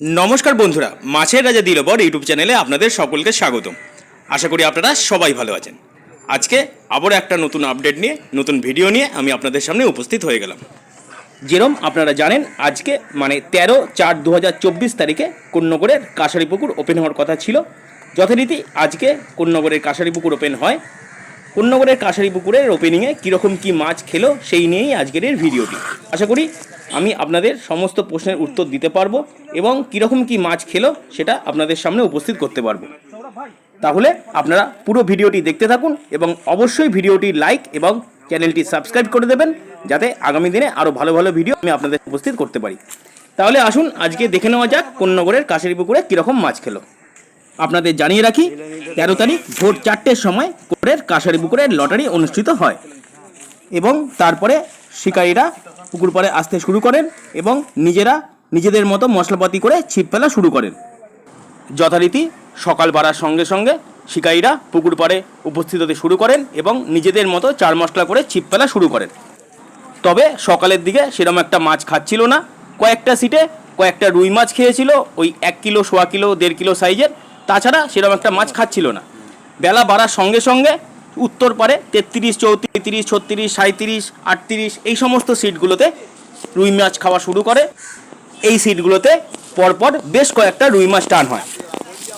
নমস্কার বন্ধুরা, মাছের রাজা দিলবর ইউটিউব চ্যানেলে আপনাদের সকলকে স্বাগতম। আশা করি আপনারা সবাই ভালো আছেন। আজকে আবারও একটা নতুন আপডেট নিয়ে, নতুন ভিডিও নিয়ে আমি আপনাদের সামনে উপস্থিত হয়ে গেলাম। যেরম আপনারা জানেন, আজকে মানে তেরো চার দু তারিখে কোন্নগরের কাশারি পুকুর ওপেন হওয়ার কথা ছিল। যথারীতি আজকে কোন্নগরের কাশারি পুকুর ওপেন হয়। কোন্নগরের কাশারি পুকুরের ওপেনিংয়ে কীরকম কী মাছ খেলো, সেই নিয়েই আজকের এই ভিডিওটি। আশা করি আমি আপনাদের সমস্ত প্রশ্নের উত্তর দিতে পারব এবং কীরকম কী মাছ খেলো সেটা আপনাদের সামনে উপস্থিত করতে পারব। তাহলে আপনারা পুরো ভিডিওটি দেখতে থাকুন এবং অবশ্যই ভিডিওটি লাইক এবং চ্যানেলটি সাবস্ক্রাইব করে দেবেন যাতে আগামী দিনে আরও ভালো ভালো ভিডিও আমি আপনাদের উপস্থিত করতে পারি। তাহলে আসুন আজকে দেখে নেওয়া যাক কোন্নগরের কাশারি পুকুরে কীরকম মাছ খেলো। আপনাদের জানিয়ে রাখি, তেরো তারিখ ভোর চারটের সময় কোরের কাশারি পুকুরের লটারি অনুষ্ঠিত হয় এবং তারপরে শিকারীরা পুকুর পাড়ে আসতে শুরু করেন এবং নিজেরা নিজেদের মতো মশলাপাতি করে ছিপ ফেলা শুরু করেন। যথারীতি সকাল বাড়ার সঙ্গে সঙ্গে শিকারীরা পুকুর পাড়ে উপস্থিত হতে শুরু করেন এবং নিজেদের মতো চার মশলা করে ছিপ ফেলা শুরু করেন। তবে সকালের দিকে সেরকম একটা মাছ খাচ্ছিল না। কয়েকটা সিটে কয়েকটা রুই মাছ খেয়েছিল, ওই এক কিলো, সোয়া কিলো, দেড় কিলো সাইজের। তাছাড়া সেরকম একটা মাছ খাচ্ছিল না। বেলা বাড়ার সঙ্গে সঙ্গে উত্তর পারে তেত্রিশ, চৌত্রিশ ছত্রিশ সাঁত্রিশ আটত্রিশ, এই সমস্ত সিটগুলোতে রুই মাছ খাওয়া শুরু করে। এই সিটগুলোতে পরপর বেশ কয়েকটা রুই মাছ টান হয়।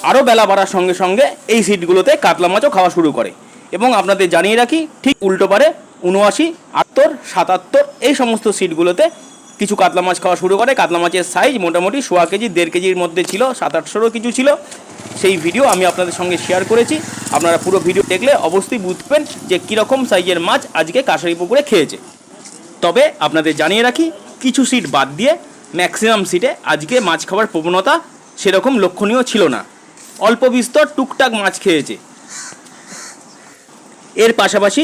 আরও বেলা বাড়ার সঙ্গে সঙ্গে এই সিটগুলোতে কাতলা মাছও খাওয়া শুরু করে। এবং আপনাদের জানিয়ে রাখি, ঠিক উল্টো পারে উনআশি আত্তর সাতাত্তর, এই সমস্ত সিটগুলোতে কিছু কাতলা মাছ খাওয়া শুরু করে। কাতলা মাছের সাইজ মোটামুটি সোয়া কেজি, দেড় কেজির মধ্যে ছিল, সাত আটশোরও কিছু ছিল। সেই ভিডিও আমি আপনাদের সঙ্গে শেয়ার করেছি। আপনারা পুরো ভিডিও দেখলে অবশ্যই বুঝবেন যে কীরকম সাইজের মাছ আজকে কাঁসারি পুকুরে খেয়েছে। তবে আপনাদের জানিয়ে রাখি, কিছু সিট বাদ দিয়ে ম্যাক্সিমাম সিটে আজকে মাছ খাওয়ার প্রবণতা সেরকম লক্ষণীয় ছিল না। অল্প বিস্তর টুকটাক মাছ খেয়েছে। এর পাশাপাশি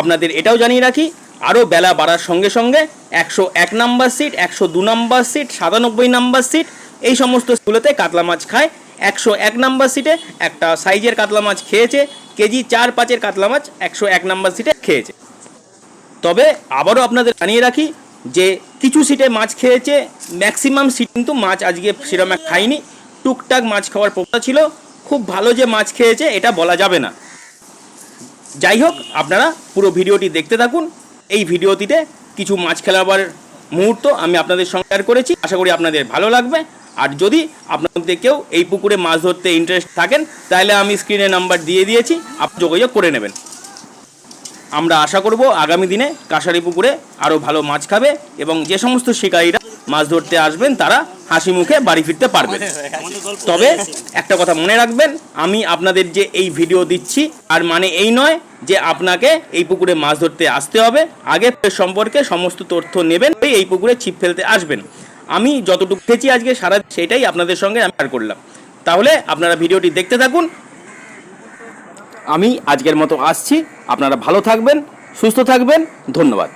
আপনাদের এটাও জানিয়ে রাখি আরও বেলা বাড়ার সঙ্গে সঙ্গে একশো এক নাম্বার সিট একশো দু নাম্বার সিট সাতানব্বই নাম্বার সিট এই সমস্ত স্কুলেতে কাতলা মাছ খায়। একশো এক নাম্বার সিটে একটা সাইজের কাতলা মাছ খেয়েছে, কেজি চার পাঁচের কাতলা মাছ একশো এক নাম্বার সিটে খেয়েছে। তবে আবারও আপনাদের জানিয়ে রাখি যে কিছু সিটে মাছ খেয়েছে ম্যাক্সিমাম সিট কিন্তু মাছ আজকে সেরকম এক খায়নি। টুকটাক মাছ খাওয়ার প্রবণতা ছিল, খুব ভালো যে মাছ খেয়েছে, এটা বলা যাবে না। যাই হোক, আপনারা পুরো ভিডিওটি দেখতে থাকুন এই ভিডিওটিতে কিছু মাছ খেলাবার মুহূর্ত আমি আপনাদের সঙ্গে করেছি। আশা করি আপনাদের ভালো লাগবে। আর যদি আপনাদের কেউ এই পুকুরে মাছ ধরতে ইন্টারেস্ট থাকেন, তাহলে আমি স্ক্রিনে নাম্বার দিয়ে দিয়েছি, আপনি যোগাযোগ করে নেবেন। আমরা আশা করব আগামী দিনে কাঁসারি পুকুরে আরও ভালো মাছ খাবে এবং যে সমস্ত শিকারীরা মাছ ধরতে আসবেন তারা হাসি মুখে বাড়ি ফিরতে পারবেন। তবে একটা কথা মনে রাখবেন আমি আপনাদের যে এই ভিডিও দিচ্ছি আর মানে এই নয় যে আপনাকে এই পুকুরে মাছ ধরতে আসতে হবে। আগে সম্পর্কে সমস্ত তথ্য নেবেন এই এই পুকুরে ছিপ ফেলতে আসবেন। আমি যতটুকু খেয়েছি আজকে সারা সেটাই আপনাদের সঙ্গে আমি শেয়ার করলাম। তাহলে আপনারা ভিডিওটি দেখতে থাকুন। আমি আজকের মতো আসছি। আপনারা ভালো থাকবেন সুস্থ থাকবেন। ধন্যবাদ।